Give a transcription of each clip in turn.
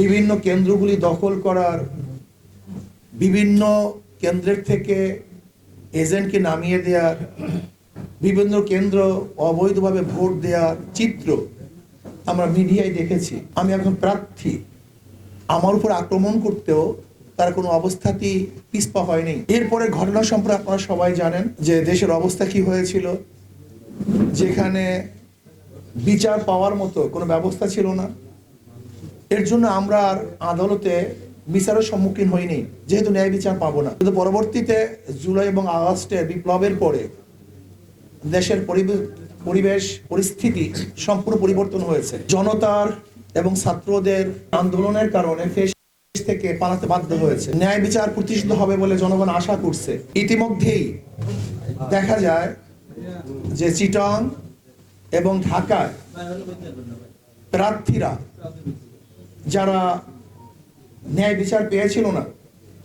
বিভিন্ন কেন্দ্রগুলি দখল করার, বিভিন্ন কেন্দ্রের থেকে এজেন্টকে নামিয়ে দেওয়ার, বিভিন্ন কেন্দ্র অবৈধভাবে ভোট দেওয়ার চিত্র আমরা মিডিয়ায় দেখেছি। আমি একজন প্রার্থী। আমার উপর আক্রমণ করতেও তার কোনো অবস্থাতেই পিছপা হয়নি। এরপরে ঘটনা সম্পর্কে আপনারা সবাই জানেন যে দেশের অবস্থা কি হয়েছিল, যেখানে বিচার পাওয়ার মতো কোনো ব্যবস্থা ছিল না। এর জন্য আমরা আর আদালতে বিচারের সম্মুখীন হইনি, যেহেতু ন্যায় বিচার পাবো না। কিন্তু পরবর্তীতে জুলাই এবং আগস্টে বিপ্লবের পরে দেশের পরিবে- পরিবেশ পরিস্থিতি সম্পূর্ণ পরিবর্তন হয়েছে। জনতার এবং ছাত্রদের আন্দোলনের কারণে থেকে পালাতে বাধ্য হয়েছে। ন্যায় বিচার প্রতিষ্ঠিত হবে বলে জনগণ আশা করছে। ইতিমধ্যেই দেখা যায় যে চিটং এবং ঢাকায় প্রার্থীরা যারা ন্যায় বিচার পেয়েছিল না,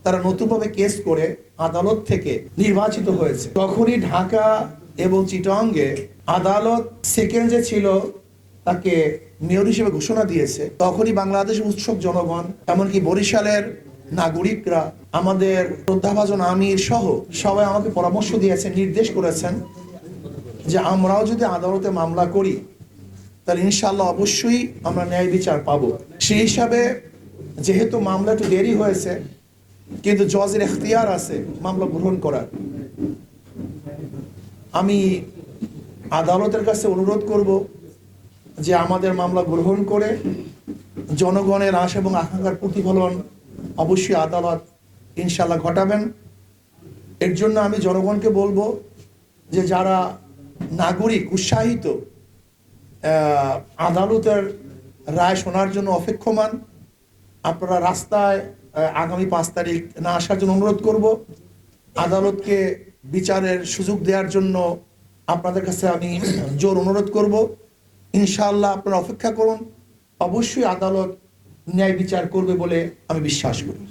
তারা নতুনভাবে কেস করে আদালত থেকে নির্বাচিত হয়েছে। তখনই ঢাকা এবং চিটঙ্গে আদালত সেকেন্ড যে ছিল, তাকে মেয়র হিসেবে ঘোষণা দিয়েছে। তখনই বাংলাদেশের উৎসব জনগণ, এমনকি বরিশালের নাগরিকরা, আমাদের শ্রদ্ধাভাজন আমির সহ সবাই আমাকে পরামর্শ দিয়েছেন, নির্দেশ করেছেন যে আমরাও যদি আদালতে মামলা করি, তাহলে ইনশাল্লাহ অবশ্যই আমরা ন্যায় বিচার পাবো। সেই হিসাবে যেহেতু মামলা একটু দেরি হয়েছে, কিন্তু জজের এখতিয়ার আছে মামলা গ্রহণ করার। আমি আদালতের কাছে অনুরোধ করব যে আমাদের মামলা গ্রহণ করে জনগণের আশা এবং আকাঙ্ক্ষার প্রতিফলন অবশ্যই আদালত ইনশাল্লাহ ঘটাবেন। এর জন্য আমি জনগণকে বলব যে যারা নাগরিক, উৎসাহিত আদালতের রায় শোনার জন্য অপেক্ষমান। আপনারা রাস্তায় আগামী পাঁচ তারিখ না আসার জন্য অনুরোধ করব। আদালতকে বিচারের সুযোগ দেওয়ার জন্য আপনাদের কাছে আমি জোর অনুরোধ করব। ইনশাল্লাহ আপনারা অপেক্ষা করুন। অবশ্যই আদালত ন্যায় বিচার করবে বলে আমি বিশ্বাস করি।